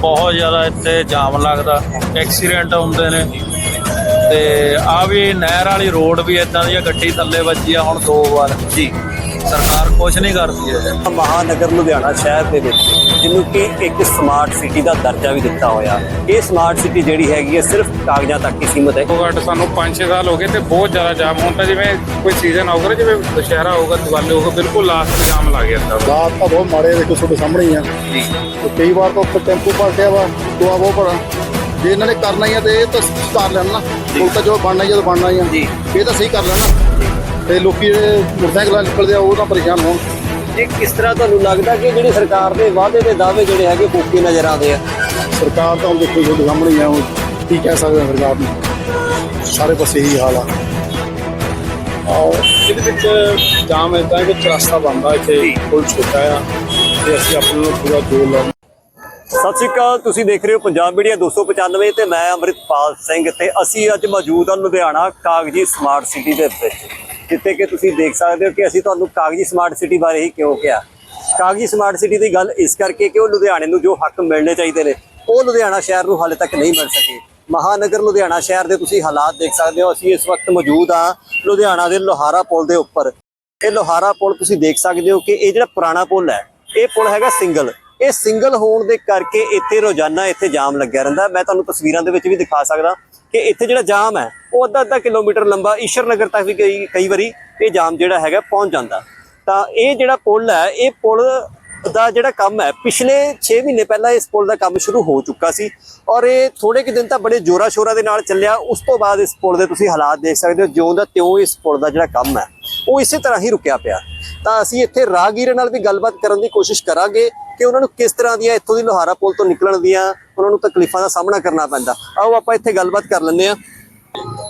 ਬਹੁਤ ਜ਼ਿਆਦਾ ਇੱਥੇ ਜਾਮ ਲੱਗਦਾ ਐਕਸੀਡੈਂਟ ਹੁੰਦੇ ਨੇ। ਤੇ ਆ ਵੀ ਨਹਿਰ ਵਾਲੀ ਰੋਡ ਵੀ ਇਦਾਂ ਦੀ ਆ, ਗੱਡੀ ਥੱਲੇ ਵੱਜੀ ਆ ਹੁਣ ਦੋ ਵਾਰ। ਜੀ। ਸਰਕਾਰ ਕੁਝ ਨਹੀਂ ਕਰਦੀ ਹੈ ਮਹਾਨਗਰ ਲੁਧਿਆਣਾ ਸ਼ਹਿਰ ਦੇ ਵਿੱਚ, ਜਿਹਨੂੰ ਕਿ ਇੱਕ ਸਮਾਰਟ ਸਿਟੀ ਦਾ ਦਰਜਾ ਵੀ ਦਿੱਤਾ ਹੋਇਆ। ਇਹ ਸਮਾਰਟ ਸਿਟੀ ਜਿਹੜੀ ਹੈਗੀ ਹੈ ਸਿਰਫ ਕਾਗਜ਼ਾਂ ਤੱਕ ਹੀ ਸੀਮਤ ਹੈ। ਘੱਟੋ ਘੱਟ ਸਾਨੂੰ 5-6 ਸਾਲ ਹੋ ਗਏ ਤੇ ਬਹੁਤ ਜ਼ਿਆਦਾ ਜਾਮ। ਹੁੰਦਾ ਜਿਵੇਂ ਕੋਈ ਸੀਜ਼ਨ ਆਊਗਾ ਨਾ, ਜਿਵੇਂ ਦੁਸ਼ਹਿਰਾ ਹੋਊਗਾ ਦੀਵਾਲੀ ਹੋਊਗਾ ਬਿਲਕੁਲ ਲਾਸਟ ਤੇ ਜਾਮ ਲੱਗ ਜਾਂਦਾ। ਵਾ। ਰਾਤ ਤਾਂ ਬਹੁਤ ਮਾੜੇ ਦੇਖੋ ਤੁਹਾਡੇ ਸਾਹਮਣੇ ਹੀ ਆ। ਜੀ। ਤੇ ਕਈ ਵਾਰ ਤਾਂ ਉੱਥੇ ਟੈਂਪੂ ਪਲਟਿਆ ਵਾ ਟੋਆ ਬਹੁਤ ਬੜਾ ਜੇ ਇਹਨਾਂ ਨੇ ਕਰਨਾ ਹੀ ਆ ਤੇ ਇਹ ਤਾਂ ਸੁਧਾਰ ਲੈਣ ਨਾ। ਉਹ ਤਾਂ ਜੋ ਬਣਨਾ ਹੀ ਆ ਤਾਂ ਬਣਨਾ ਹੀ ਆ। ਜੀ। ਇਹ ਤਾਂ ਸਹੀ ਕਰ ਲੈਣਾ ਤੇ ਲੋਕੀ ਜਿਹੜੇ ਮੋਟਰਸਾਈਕਲਾਂ ਨਿਕਲਦੇ ਆ ਉਹ ਤਾਂ ਪਰੇਸ਼ਾਨ ਹੋਣ। ਇਹ ਕਿਸ ਤਰ੍ਹਾਂ ਤੁਹਾਨੂੰ ਲੱਗਦਾ ਕਿ ਜਿਹੜੀ ਸਰਕਾਰ ਦੇ ਵਾਅਦੇ ਦੇ ਦਾਅਵੇ ਜਿਹੜੇ ਹੈਗੇ ਫੋਕੇ ਨਜ਼ਰ ਆਉਂਦੇ ਆ? ਸਰਕਾਰ ਤਾਂ ਹੁਣ ਦੇਖੋ ਤੁਹਾਡੇ ਸਾਹਮਣੇ ਆ ਹੁਣ। ਕੀ ਕਹਿ ਸਕਦੇ ਆ ਸਰਕਾਰ ਨੂੰ? ਸਾਰੇ ਪਾਸੇ ਇਹੀ ਹਾਲ ਆ। ਆਓ। ਇਹਦੇ ਵਿੱਚ ਜਾਮ ਇਦਾਂ ਕਿ ਰਸਤਾ ਬੰਦਾ ਇੱਥੇ, ਪੁਲ ਛੋਟਾ ਆ, ਤੇ ਅਸੀਂ ਆਪਣੇ ਨੂੰ ਪੂਰਾ ਜੋਰ ਲਾਉਂ ਸਤਿ ਸ਼੍ਰੀ ਅਕਾਲ, ਤੁਸੀਂ ਦੇਖ ਰਹੇ ਹੋ ਪੰਜਾਬ ਮੀਡੀਆ 295 ਤੇ ਮੈਂ ਅੰਮ੍ਰਿਤਪਾਲ ਸਿੰਘ ਤੇ ਅਸੀਂ ਅੱਜ ਮੌਜੂਦ ਹਾਂ ਲੁਧਿਆਣਾ ਕਾਗਜੀ ਸਮਾਰਟ ਸਿਟੀ ਦੇ ਵਿੱਚ ਜਿੱਥੇ ਕਿ ਤੁਸੀਂ ਦੇਖ ਸਕਦੇ ਹੋ ਕਿ ਅਸੀਂ ਤੁਹਾਨੂੰ ਕਾਗਜੀ ਸਮਾਰਟ ਸਿਟੀ ਬਾਰੇ ਹੀ ਕਿਉਂ ਕਿਹਾ। ਕਾਗਜੀ ਸਮਾਰਟ ਸਿਟੀ ਦੀ ਗੱਲ ਇਸ ਕਰਕੇ ਕਿ ਉਹ ਲੁਧਿਆਣੇ ਨੂੰ ਜੋ ਹੱਕ ਮਿਲਣੇ ਚਾਹੀਦੇ ਨੇ, ਉਹ ਲੁਧਿਆਣਾ ਸ਼ਹਿਰ ਨੂੰ ਹਾਲੇ ਤੱਕ ਨਹੀਂ ਮਿਲ ਸਕੇ। ਮਹਾਨਗਰ ਲੁਧਿਆਣਾ ਸ਼ਹਿਰ ਦੇ ਤੁਸੀਂ ਹਾਲਾਤ ਦੇਖ ਸਕਦੇ ਹੋ। ਅਸੀਂ ਇਸ ਵਕਤ ਮੌਜੂਦ ਹਾਂ ਲੁਧਿਆਣਾ ਦੇ ਲੋਹਾਰਾ ਪੁਲ ਦੇ ਉੱਪਰ। ਇਹ ਲੋਹਾਰਾ ਪੁਲ ਤੁਸੀਂ ਦੇਖ ਸਕਦੇ ਹੋ ਕਿ ਇਹ ਜਿਹੜਾ ਪੁਰਾਣਾ ਪੁਲ ਹੈ, ਇਹ ਪੁਲ ਹੈਗਾ ਸਿੰਗਲ। ਇਹ ਸਿੰਗਲ ਹੋਣ ਦੇ ਕਰਕੇ ਇੱਥੇ ਰੋਜ਼ਾਨਾ ਇੱਥੇ ਜਾਮ ਲੱਗਿਆ ਰਹਿੰਦਾ। ਮੈਂ ਤੁਹਾਨੂੰ ਤਸਵੀਰਾਂ ਦੇ ਵਿੱਚ ਵੀ ਦਿਖਾ ਸਕਦਾ ਕਿ ਇੱਥੇ ਜਿਹੜਾ ਜਾਮ ਹੈ, ਉਹ ਅੱਧਾ ਅੱਧਾ ਕਿਲੋਮੀਟਰ ਲੰਬਾ ਈਸ਼ਰ ਨਗਰ ਤੱਕ ਵੀ ਕਈ ਕਈ ਵਾਰੀ ਇਹ ਜਾਮ ਜਿਹੜਾ ਹੈਗਾ ਪਹੁੰਚ ਜਾਂਦਾ। ਤਾਂ ਇਹ ਜਿਹੜਾ ਪੁਲ ਹੈ, ਇਹ ਪੁਲ ਦਾ ਜਿਹੜਾ ਕੰਮ ਹੈ ਪਿਛਲੇ 6 ਮਹੀਨੇ ਪਹਿਲਾਂ ਇਸ ਪੁਲ ਦਾ ਕੰਮ ਸ਼ੁਰੂ ਹੋ ਚੁੱਕਾ ਸੀ ਔਰ ਇਹ ਥੋੜੇ ਕਿ ਦਿਨ ਤਾਂ ਬੜੇ ਜੋਰਾ ਸ਼ੋਰਾ ਦੇ ਨਾਲ ਚੱਲਿਆ। ਉਸ ਤੋਂ ਬਾਅਦ ਇਸ ਪੁਲ ਦੇ ਤੁਸੀਂ ਹਾਲਾਤ ਦੇਖ ਸਕਦੇ ਹੋ ਜਿਉਂ ਦਾ ਤਿਉਂ ਇਸ ਪੁਲ ਦਾ ਜਿਹੜਾ ਕੰਮ ਹੈ ਉਹ ਇਸੇ ਤਰ੍ਹਾਂ ਹੀ ਰੁਕਿਆ ਪਿਆ। ਤਾਂ ਅਸੀਂ ਇੱਥੇ ਰਾਹਗੀਰਾਂ ਨਾਲ ਵੀ ਗੱਲਬਾਤ ਕਰਨ ਦੀ ਕੋਸ਼ਿਸ਼ ਕਰਾਂਗੇ ਕਿ ਉਹਨਾਂ ਨੂੰ ਕਿਸ ਤਰ੍ਹਾਂ ਦੀਆਂ ਇੱਥੋਂ ਦੀ ਲੋਹਾਰਾ ਪੁਲ ਤੋਂ ਨਿਕਲਣ ਦੀਆਂ ਉਹਨਾਂ ਨੂੰ ਤਕਲੀਫਾਂ ਦਾ ਸਾਹਮਣਾ ਕਰਨਾ ਪੈਂਦਾ। ਆਓ ਆਪਾਂ ਇੱਥੇ ਗੱਲਬਾਤ ਕਰ ਲੈਂਦੇ ਆ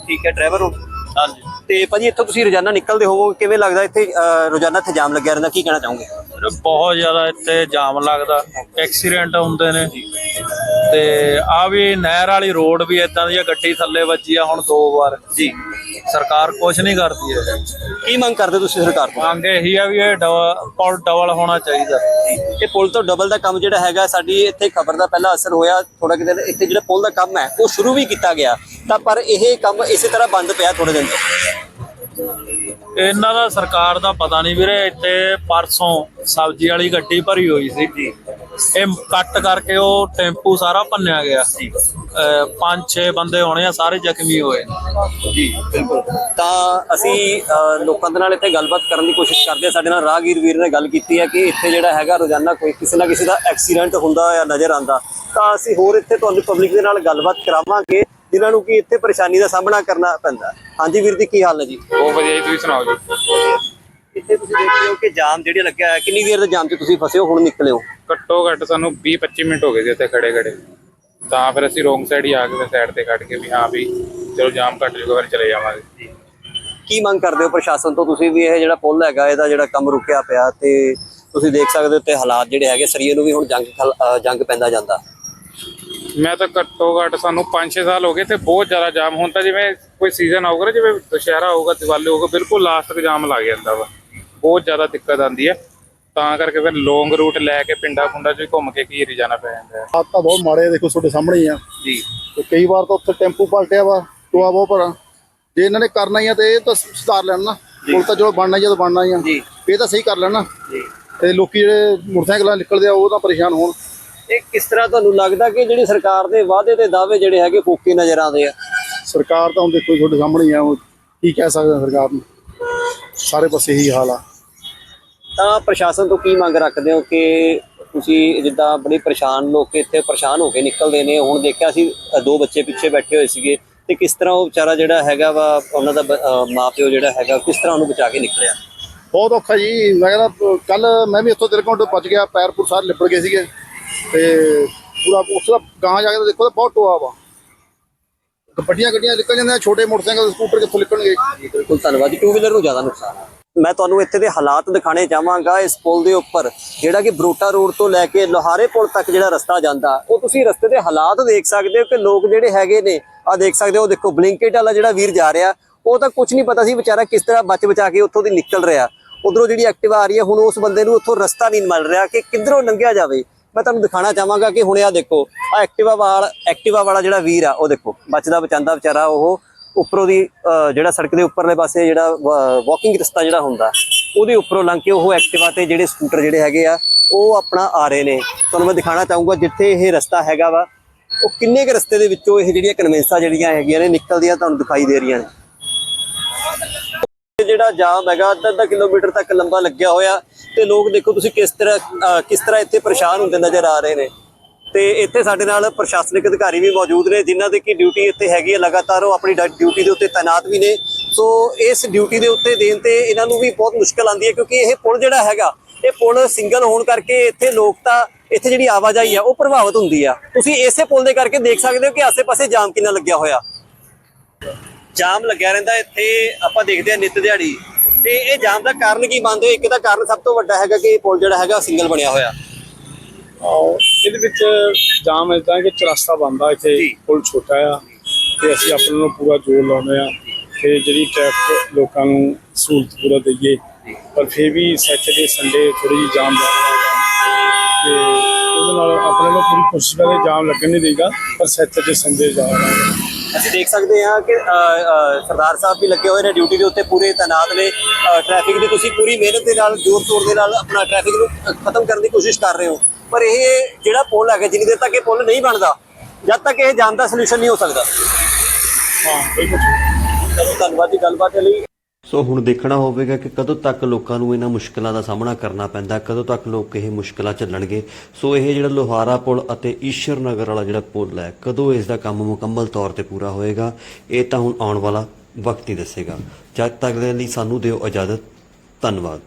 ਠੀਕ ਹੈ ਡਰਾਈਵਰ ਹੋ। ਹਾਂਜੀ। ਤੇ ਭਾਜੀ ਇੱਥੋਂ ਤੁਸੀਂ ਰੋਜ਼ਾਨਾ ਨਿਕਲਦੇ ਹੋਵੋਗੇ ਕਿਵੇਂ ਲੱਗਦਾ ਇੱਥੇ ਰੋਜ਼ਾਨਾ ਇੱਥੇ ਜਾਮ ਲੱਗਿਆ ਰਹਿੰਦਾ ਕੀ ਕਹਿਣਾ ਚਾਹੋਗੇ? ਬਹੁਤ ਜ਼ਿਆਦਾ ਇੱਥੇ ਜਾਮ ਲੱਗਦਾ ਐਕਸੀਡੈਂਟ ਹੁੰਦੇ ਨੇ। ਤੇ ਆ ਵੀ ਨਹਿਰ ਵਾਲੀ ਰੋਡ ਵੀ ਇਦਾਂ ਦੀ ਆ ਗੱਡੀ ਥੱਲੇ ਵੱਜੀ ਆ ਹੁਣ ਦੋ ਵਾਰ। ਜੀ। ਸਰਕਾਰ ਕੁਝ ਨਹੀਂ ਕਰਦੀ ਹੈ ਕੀ ਮੰਗ ਕਰਦੇ ਤੁਸੀਂ ਸਰਕਾਰ ਤੋਂ? ਮੰਗ ਇਹੀ ਆ ਵੀ ਇਹ ਡਬਲ ਪੁਲ ਡਬਲ ਹੋਣਾ ਚਾਹੀਦਾ। ਇਹ ਪੁਲ ਤੋਂ ਡਬਲ ਦਾ ਕੰਮ ਜਿਹੜਾ ਹੈਗਾ ਸਾਡੀ ਇੱਥੇ ਖਬਰ ਦਾ ਪਹਿਲਾ ਅਸਰ ਹੋਇਆ ਥੋੜਾ ਕਿਤੇ ਇੱਥੇ ਜਿਹੜਾ ਪੁਲ ਦਾ ਕੰਮ ਹੈ ਉਹ ਸ਼ੁਰੂ ਵੀ ਕੀਤਾ ਗਿਆ। ਤਾਂ ਪਰ ਇਹ ਕੰਮ ਇਸੇ ਤਰ੍ਹਾਂ ਬੰਦ ਪਿਆ ਥੋੜੇ ਦਿਨ ਤੋਂ। ਇਹਨਾਂ ਦਾ ਸਰਕਾਰ ਦਾ ਪਤਾ ਨਹੀਂ ਵੀਰੇ ਇੱਥੇ ਪਰਸੋਂ ਸਬਜ਼ੀ ਵਾਲੀ ਗੱਡੀ ਭਰੀ ਹੋਈ ਸੀ। ਜੀ। ਇਹ ਕੱਟ ਕਰਕੇ ਉਹ ਟੈਂਪੂ ਸਾਰਾ ਭੰਨਿਆ ਗਿਆ। ਸੀ ਪੰਜ ਛੇ ਬੰਦੇ ਹੋਣੇ ਆ ਸਾਰੇ ਜ਼ਖਮੀ ਹੋਏ। ਜੀ ਬਿਲਕੁਲ। ਤਾਂ ਅਸੀਂ ਲੋਕਾਂ ਦੇ ਨਾਲ ਇੱਥੇ ਗੱਲਬਾਤ ਕਰਨ ਦੀ ਕੋਸ਼ਿਸ਼ ਕਰਦੇ ਹਾਂ। ਸਾਡੇ ਨਾਲ ਰਾਹਗੀਰ ਵੀਰ ਨੇ ਗੱਲ ਕੀਤੀ ਹੈ ਕਿ ਇੱਥੇ ਜਿਹੜਾ ਹੈਗਾ ਰੋਜ਼ਾਨਾ ਕੋਈ ਕਿਸੇ ਨਾ ਕਿਸੇ ਦਾ ਐਕਸੀਡੈਂਟ ਹੁੰਦਾ ਜਾਂ ਨਜ਼ਰ ਆਉਂਦਾ। ਤਾਂ ਅਸੀਂ ਹੋਰ ਇੱਥੇ ਤੁਹਾਨੂੰ ਪਬਲਿਕ ਦੇ ਨਾਲ ਗੱਲਬਾਤ ਕਰਾਵਾਂਗੇ। ਜਿਨ੍ਹਾਂ ਨੂੰ ਕਿ ਇੱਥੇ ਪਰੇਸ਼ਾਨੀ ਦਾ ਸਾਹਮਣਾ ਕਰਨਾ ਪੈਂਦਾ? ਹਾਂਜੀ ਵੀਰ ਜੀ ਕੀ ਹਾਲ ਹੈ ਜੀ? ਬਹੁਤ ਵਧੀਆ ਜੀ ਤੁਸੀਂ ਸੁਣਾਓ ਜੀ? ਇੱਥੇ ਤੁਸੀਂ ਦੇਖ ਰਹੇ ਹੋ ਕਿ ਜਾਮ ਜਿਹੜੀ ਲੱਗਿਆ ਹੈ ਕਿੰਨੀ ਦੇਰ ਦੇ ਜਾਮ 'ਚ ਤੁਸੀਂ ਫਸੇ ਹੋ ਹੁਣ ਨਿਕਲੇ ਹੋ? ਘੱਟੋ ਘੱਟ ਸਾਨੂੰ 20-25 ਮਿੰਟ ਹੋ ਗਏ ਸੀ ਇੱਥੇ ਖੜੇ ਖੜੇ ਤਾਂ ਫਿਰ ਅਸੀਂ ਰੋਂਗ ਸਾਈਡ ਹੀ ਆ ਕੇ ਸਾਈਡ ਤੇ ਕੱਢ ਕੇ ਵੀ ਹਾਂ ਵੀ ਚਲੋ ਜਾਮ ਘੱਟ ਜੂਗਾ ਫਿਰ ਚਲੇ ਜਾਵਾਂਗੇ। ਕੀ ਮੰਗ ਕਰਦੇ ਹੋ ਪ੍ਰਸ਼ਾਸਨ ਤੋਂ? ਤੁਸੀਂ ਵੀ ਇਹ ਜਿਹੜਾ ਪੁਲ ਹੈਗਾ ਇਹਦਾ ਜਿਹੜਾ ਕੰਮ ਰੁਕਿਆ ਪਿਆ ਤੇ ਤੁਸੀਂ ਦੇਖ ਸਕਦੇ ਹੋ ਤੇ ਹਾਲਾਤ ਜਿਹੜੇ ਹੈਗੇ ਸਰੀਏ ਨੂੰ ਵੀ ਹੁਣ ਜੰਗ ਖਲ- ਅ, ਜੰਗ ਪੈਂਦਾ ਜਾਂਦਾ। ਮੈਂ ਤਾਂ ਘੱਟੋ ਘੱਟ ਸਾਨੂੰ 5-6 ਸਾਲ ਹੋ ਗਏ ਤੇ ਬਹੁਤ ਜ਼ਿਆਦਾ ਜਾਮ। ਹੁੰਦਾ ਜਿਵੇਂ ਕੋਈ ਸੀਜ਼ਨ ਆਊਗਾ ਨਾ ਜਿਵੇਂ ਦੁਸ਼ਹਿਰਾ ਹੋਊਗਾ ਦੀਵਾਲੀ ਹੋਊਗਾ ਬਿਲਕੁਲ ਲਾਸਟ ਤੱਕ ਜਾਮ ਲੱਗ ਜਾਂਦਾ ਵਾ। ਬਹੁਤ ਜ਼ਿਆਦਾ ਦਿੱਕਤ ਆਉਂਦੀ ਹੈ। ਤਾਂ ਕਰਕੇ ਫਿਰ ਲੌਂਗ ਰੂਟ ਲੈ ਕੇ ਪਿੰਡਾਂ ਪੁੰਡਾਂ 'ਚ ਘੁੰਮ ਕੇ ਘੀਰੀ ਜਾਣਾ ਪੈ ਜਾਂਦਾ ਹੈ। ਹਾਲਾਤ ਤਾਂ ਬਹੁਤ ਮਾੜੇ ਆ, ਦੇਖੋ ਤੁਹਾਡੇ ਸਾਹਮਣੇ ਹੀ ਆ। ਜੀ। ਤੇ ਕਈ ਵਾਰ ਤਾਂ ਉੱਥੇ ਟੈਂਪੂ ਪਲਟਿਆ ਵਾ ਟੋਆ ਬਹੁਤ ਬੜਾ ਜੇ ਇਹਨਾਂ ਨੇ ਕਰਨਾ ਹੀ ਆ ਤੇ ਇਹ ਤਾਂ ਸੁਧਾਰ ਲੈਣ ਨਾ। ਪੁਲ ਤਾਂ ਜੋ ਬਣਨਾ ਹੀ ਆ ਤਾਂ ਬਣਨਾ ਹੀ ਆ। ਜੀ। ਇਹ ਤਾਂ ਸਹੀ ਕਰ ਲੈਣਾ ਜੀ। ਤੇ ਲੋਕੀ ਜਿਹੜੇ ਮੋਟਰਸਾਈਕਲਾਂ ਨਿਕਲਦੇ ਆ ਉਹ ਤਾਂ ਪਰੇਸ਼ਾਨ ਹੋਣ। ਇਹ ਕਿਸ ਤਰ੍ਹਾਂ ਤੁਹਾਨੂੰ ਲੱਗਦਾ ਕਿ ਜਿਹੜੀ ਸਰਕਾਰ ਦੇ ਵਾਅਦੇ ਤੇ ਦਾਅਵੇ ਜਿਹੜੇ ਹੈਗੇ ਫੋਕੇ ਨਜ਼ਰ ਆਉਂਦੇ ਆ? ਸਰਕਾਰ ਤਾਂ ਹੁਣ ਦੇਖੋ ਤੁਹਾਡੇ ਸਾਹਮਣੇ ਹੀ ਆ ਹੁਣ ਕੀ ਕਹਿ ਸਕਦੇ ਸਰਕਾਰ ਨੂੰ? ਸਾਰੇ ਪਾਸੇ ਇਹੀ ਹਾਲ ਆ। ਤਾਂ ਪ੍ਰਸ਼ਾਸਨ ਤੋਂ ਕੀ ਮੰਗ ਰੱਖਦੇ ਹੋ ਕਿ ਤੁਸੀਂ ਜਿੱਦਾਂ ਬੜੀ ਪਰੇਸ਼ਾਨ ਲੋਕ ਇੱਥੇ ਪਰੇਸ਼ਾਨ ਹੋ ਕੇ ਨਿਕਲਦੇ ਨੇ ਹੁਣ ਦੇਖਿਆ ਸੀ ਦੋ ਬੱਚੇ ਪਿੱਛੇ ਬੈਠੇ ਹੋਏ ਸੀਗੇ ਤੇ ਕਿਸ ਤਰ੍ਹਾਂ ਉਹ ਵਿਚਾਰਾ ਜਿਹੜਾ ਹੈਗਾ ਵਾ ਉਹਨਾਂ ਦਾ ਮਾਪਿਓ ਜਿਹੜਾ ਹੈਗਾ ਕਿਸ ਤਰ੍ਹਾਂ ਉਹਨੂੰ ਬਚਾ ਕੇ ਨਿਕਲਿਆ? ਬਹੁਤ ਔਖਾ ਜੀ ਮੈਂ ਕਹਿੰਦਾ ਕੱਲ ਮੈਂ ਵੀ ਇੱਥੋਂ ਤਿਲਕੁੰਡ ਤੋਂ ਬਚ ਗਿਆ ਪੈਰ ਪੂਰ ਸਾਰੇ ਲਿਬੜ ਗਏ ਸੀਗੇ। ਤੇ ਪੂਰਾ ਉਸ ਦਾ ਗਾਂ ਜਾ ਕੇ ਤਾਂ ਦੇਖੋ ਤਾਂ ਬਹੁਤ ਟੋਆ ਵਾ। ਵੱਡੀਆਂ ਗੱਡੀਆਂ ਨਿਕਲ ਜਾਂਦੀਆਂ, ਛੋਟੇ ਮੋਟਰਸਾਈਕਲ, ਸਕੂਟਰ ਕਿੱਥੋਂ ਨਿਕਲਣਗੇ? ਬਿਲਕੁਲ ਧੰਨਵਾਦ ਜੀ ਟੂ ਵੀਲਰ ਨੂੰ ਜ਼ਿਆਦਾ ਨੁਕਸਾਨ ਹੈ ਮੈਂ ਤੁਹਾਨੂੰ ਇੱਥੇ ਦੇ ਹਾਲਾਤ ਦਿਖਾਣੇ ਚਾਹਾਂਗਾ, ਇਸ ਪੁਲ ਦੇ ਉੱਪਰ, ਜਿਹੜਾ ਕਿ ਬਰੋਟਾ ਰੋਡ ਤੋਂ ਲੈ ਕੇ ਲੋਹਾਰੇ ਪੁਲ ਤੱਕ ਜਿਹੜਾ ਰਸਤਾ ਜਾਂਦਾ, ਉਹ ਤੁਸੀਂ ਰਸਤੇ ਦੇ ਹਾਲਾਤ ਦੇਖ ਸਕਦੇ ਹੋ ਕਿ ਲੋਕ ਜਿਹੜੇ ਹੈਗੇ ਨੇ ਆ ਦੇਖ ਸਕਦੇ ਹੋ ਦੇਖੋ, ਬਲਿੰਕਟ ਵਾਲਾ ਜਿਹੜਾ ਵੀਰ ਜਾ ਰਿਹਾ, ਉਹ ਤਾਂ ਕੁਝ ਨਹੀਂ ਪਤਾ ਸੀ ਵਿਚਾਰਾ ਕਿਸ ਤਰ੍ਹਾਂ ਬਚ ਬਚਾ ਕੇ ਉੱਥੋਂ ਦੀ ਨਿਕਲ ਰਿਹਾ। ਉਧਰੋਂ ਜਿਹੜੀ ਐਕਟਿਵਾ ਆ ਰਹੀ ਹੈ, ਹੁਣ ਉਸ ਬੰਦੇ ਨੂੰ ਉੱਥੋਂ ਰਸਤਾ ਨਹੀਂ ਮਿਲ ਰਿਹਾ ਕਿ ਕਿੱਧਰੋਂ ਲੰਘਿਆ ਜਾਵੇ। ਮੈਂ ਤੁਹਾਨੂੰ ਦਿਖਾਣਾ ਚਾਹਾਂਗਾ ਕਿ ਹੁਣ ਇਹ ਦੇਖੋ ਆ ਐਕਟਿਵਾ ਵਾਲ, ਐਕਟਿਵਾ ਵਾਲਾ ਜਿਹੜਾ ਵੀਰ ਆ, ਉਹ ਦੇਖੋ, ਬਚਦਾ ਬਚਾਂਦਾ ਵਿਚਾਰਾ, ਉਹ ਉੱਪਰੋਂ ਦੀ ਜਿਹੜਾ ਸੜਕ ਦੇ ਉੱਪਰਲੇ ਪਾਸੇ ਜਿਹੜਾ ਵਾਕਿੰਗ ਰਸਤਾ ਜਿਹੜਾ ਹੁੰਦਾ, ਉਹਦੇ ਉੱਪਰੋਂ ਲੰਘ ਕੇ ਉਹ ਐਕਟਿਵਾ ਤੇ ਜਿਹੜੇ ਸਕੂਟਰ ਜਿਹੜੇ ਹੈਗੇ ਆ, ਉਹ ਆਪਣਾ ਆ ਰਹੇ ਨੇ। ਤੁਹਾਨੂੰ ਮੈਂ ਦਿਖਾਣਾ ਚਾਹੂੰਗਾ ਜਿੱਥੇ ਇਹ ਰਸਤਾ ਹੈਗਾ ਵਾ, ਉਹ ਕਿੰਨੇ ਕੁ ਰਸਤੇ ਦੇ ਵਿੱਚੋਂ ਇਹ ਜਿਹੜੀਆਂ ਕਨਵੈਂਸਾਂ ਜਿਹੜੀਆਂ ਹੈਗੀਆਂ ਨੇ, ਨਿਕਲਦੀਆਂ ਤੁਹਾਨੂੰ ਦਿਖਾਈ ਦੇ ਰਹੀਆਂ ਨੇ। ਜਿਹੜਾ ਜਾਮ ਹੈਗਾ, ਅੱਧਾ ਅੱਧਾ ਕਿਲੋਮੀਟਰ ਤੱਕ ਲੰਬਾ ਲੱਗਿਆ ਹੋਇਆ ਤੇ ਲੋਕ ਦੇਖੋ ਤੁਸੀਂ ਕਿਸ ਤਰ੍ਹਾਂ ਕਿਸ ਤਰ੍ਹਾਂ ਇੱਥੇ ਪਰੇਸ਼ਾਨ ਹੁੰਦੇ ਨਜ਼ਰ ਆ ਰਹੇ ਨੇ। ਤੇ ਇੱਥੇ ਸਾਡੇ ਨਾਲ ਪ੍ਰਸ਼ਾਸਨਿਕ ਅਧਿਕਾਰੀ ਵੀ ਮੌਜੂਦ ਨੇ, ਜਿਨ੍ਹਾਂ ਦੀ ਕੀ ਡਿਊਟੀ ਇੱਥੇ ਹੈਗੀ ਹੈ, ਲਗਾਤਾਰ ਉਹ ਆਪਣੀ ਡਿਊਟੀ ਦੇ ਉੱਤੇ ਤਾਇਨਾਤ ਵੀ ਨੇ। ਸੋ ਇਸ ਡਿਊਟੀ ਦੇ ਉੱਤੇ ਦੇਣ ਤੇ ਇਹਨਾਂ ਨੂੰ ਵੀ ਬਹੁਤ ਮੁਸ਼ਕਲ ਆਉਂਦੀ ਹੈ, ਕਿਉਂਕਿ ਇਹ ਪੁਲ ਜਿਹੜਾ ਹੈਗਾ, ਇਹ ਪੁਲ ਸਿੰਗਲ ਹੋਣ ਕਰਕੇ ਇੱਥੇ ਲੋਕ ਤਾਂ, ਇੱਥੇ ਜਿਹੜੀ ਆਵਾਜਾਈ ਆ, ਉਹ ਪ੍ਰਭਾਵਿਤ ਹੁੰਦੀ ਆ। ਤੁਸੀਂ ਇਸੇ ਪੁਲ ਦੇ ਕਰਕੇ ਦੇਖ ਸਕਦੇ ਹੋ ਕਿ ਆਸੇ-ਪਾਸੇ ਜਾਮ ਕਿੰਨਾ ਲੱਗਿਆ ਹੋਇਆ। ਜਾਮ ਲੱਗਿਆ ਰਹਿੰਦਾ ਇੱਥੇ ਆਪਾਂ ਦੇਖਦੇ ਹਾਂ ਨਿਤ ਦਿਹਾੜੀ। ਤੇ ਇਹ ਜਾਮ ਦਾ ਕਾਰਨ ਕੀ ਹੋ ਇੱਕ ਤਾਂ ਕਾਰਨ ਸਭ ਤੋਂ ਵੱਡਾ ਹੈਗਾ ਕਿ ਇਹ ਪੁਲ ਜਿਹੜਾ ਹੈਗਾ ਸਿੰਗਲ ਬਣਿਆ ਹੋਇਆ। ਆਓ ਇਹਦੇ ਵਿੱਚ ਜਾਮ ਇਦਾਂ ਕਿ ਚਰਸਤਾ ਬੰਦਾ ਇੱਥੇ ਜੀ। ਪੁਲ ਛੋਟਾ ਆ ਤੇ ਅਸੀਂ ਆਪਣੇ ਨੂੰ ਪੂਰਾ ਜ਼ੋਰ ਲਾਉਂਦੇ ਆ ਕਿ ਜਿਹੜੀ ਟ੍ਰੈਫਿਕ ਲੋਕਾਂ ਨੂੰ ਸਹੂਲਤ ਪੂਰਾ ਦਈਏ। ਪਰ ਫਿਰ ਵੀ ਸੈਟਰਡੇ ਸੰਡੇ ਥੋੜੀ ਜਿਹੀ ਜਾਮ ਲੱਗਦਾ ਤੇ ਉਹਦੇ ਨਾਲ ਆਪਣੇ ਨੂੰ ਪੂਰੀ ਕੋਸ਼ਿਸ਼ ਕਰਦੇ ਜਾਮ ਲੱਗਣ ਨਹੀਂ ਦੇਗਾ ਪਰ ਸੈਟਰਡੇ ਸੰਡੇ ਜਾਮ ਅਸੀਂ ਦੇਖ ਸਕਦੇ ਹਾਂ ਕਿ ਸਰਦਾਰ ਸਾਹਿਬ ਵੀ ਲੱਗੇ ਹੋਏ ਨੇ ਡਿਊਟੀ ਦੇ ਉੱਤੇ ਪੂਰੇ ਤੈਨਾਤ ਨੇ। ਟ੍ਰੈਫਿਕ ਦੀ ਤੁਸੀਂ ਪੂਰੀ ਮਿਹਨਤ ਦੇ ਨਾਲ ਜ਼ੋਰ ਤੋਰ ਦੇ ਨਾਲ ਆਪਣਾ ਟ੍ਰੈਫਿਕ ਨੂੰ ਖਤਮ ਕਰਨ ਦੀ ਕੋਸ਼ਿਸ਼ ਕਰ ਰਹੇ ਹੋ। ਪਰ ਇਹ ਜਿਹੜਾ ਪੁਲ ਹੈਗਾ ਜਿੰਨੀ ਦੇਰ ਤੱਕ ਇਹ ਪੁਲ ਨਹੀਂ ਬਣਦਾ ਜਦ ਤੱਕ ਇਹ ਜਾਮ ਦਾ ਸੋਲੂਸ਼ਨ ਨਹੀਂ ਹੋ ਸਕਦਾ। ਹਾਂ ਬਿਲਕੁਲ। ਧੰਨਵਾਦ ਜੀ ਗੱਲਬਾਤ ਦੇ ਲਈ। ਸੋ ਹੁਣ ਦੇਖਣਾ ਹੋਵੇਗਾ ਕਿ ਕਦੋਂ ਤੱਕ ਲੋਕਾਂ ਨੂੰ ਇਹਨਾਂ ਮੁਸ਼ਕਲਾਂ ਦਾ ਸਾਹਮਣਾ ਕਰਨਾ ਪੈਂਦਾ, ਕਦੋਂ ਤੱਕ ਲੋਕ ਇਹ ਮੁਸ਼ਕਲਾਂ ਝੱਲਣਗੇ। ਸੋ ਇਹ ਜਿਹੜਾ ਲੋਹਾਰਾ ਪੁਲ ਅਤੇ ਈਸ਼ਰ ਨਗਰ ਵਾਲਾ ਜਿਹੜਾ ਪੁਲ ਹੈ, ਕਦੋਂ ਇਸ ਦਾ ਕੰਮ ਮੁਕੰਮਲ ਤੌਰ ਤੇ ਪੂਰਾ ਹੋਏਗਾ, ਇਹ ਤਾਂ ਹੁਣ ਆਉਣ ਵਾਲਾ ਵਕਤ ਹੀ ਦੱਸੇਗਾ। ਜਦ ਤੱਕ ਦੇ ਲਈ ਸਾਨੂੰ ਦਿਓ ਇਜਾਜ਼ਤ। ਧੰਨਵਾਦ।